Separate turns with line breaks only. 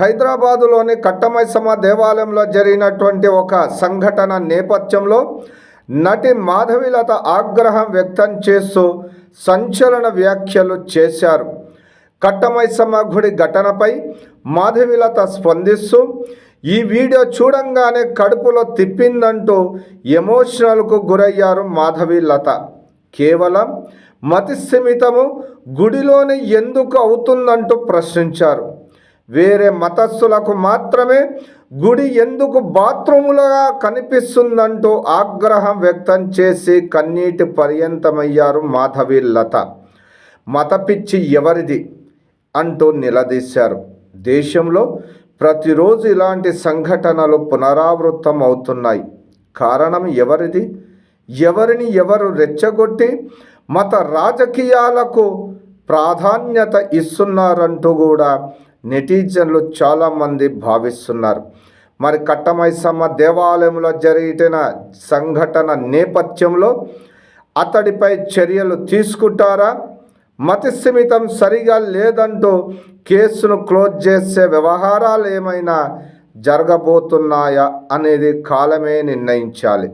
హైదరాబాదులోని కట్టమైసమ్మ దేవాలయంలో జరిగినటువంటి ఒక సంఘటన నేపథ్యంలో నటి మాధవిలత ఆగ్రహం వ్యక్తం చేస్తూ సంచలన వ్యాఖ్యలు చేశారు. కట్టమైసమ్మ గుడి ఘటనపై మాధవిలత స్పందిస్తూ ఈ వీడియో చూడంగానే కడుపులో తిప్పిందంటూ ఎమోషనల్కు గురయ్యారు మాధవిలత. కేవలం మతిస్థిమితము గుడిలోని ఎందుకు అవుతుందంటూ ప్రశ్నించారు. వేరే మతస్థులకు మాత్రమే గుడి ఎందుకు బాత్రూములుగా కనిపిస్తుందంటూ ఆగ్రహం వ్యక్తం చేసి కన్నీటి పర్యంతమయ్యారు మాధవి లత. మత పిచ్చి ఎవరిది అంటూ నిలదీశారు. దేశంలో ప్రతిరోజు ఇలాంటి సంఘటనలు పునరావృతం అవుతున్నాయి. కారణం ఎవరిది? ఎవరిని ఎవరు రెచ్చగొట్టి మత రాజకీయాలకు ప్రాధాన్యత ఇస్తున్నారంటూ కూడా నెటిజన్లు చాలామంది భావిస్తున్నారు. మరి కట్టమైసమ్మ దేవాలయంలో జరిగిన సంఘటన నేపథ్యంలో అతడిపై చర్యలు తీసుకుంటారా? మతిస్థిమితం సరిగా లేదంటూ కేసును క్లోజ్ చేసే వ్యవహారాలు ఏమైనా జరగబోతున్నాయా అనేది కాలమే నిర్ణయించాలి.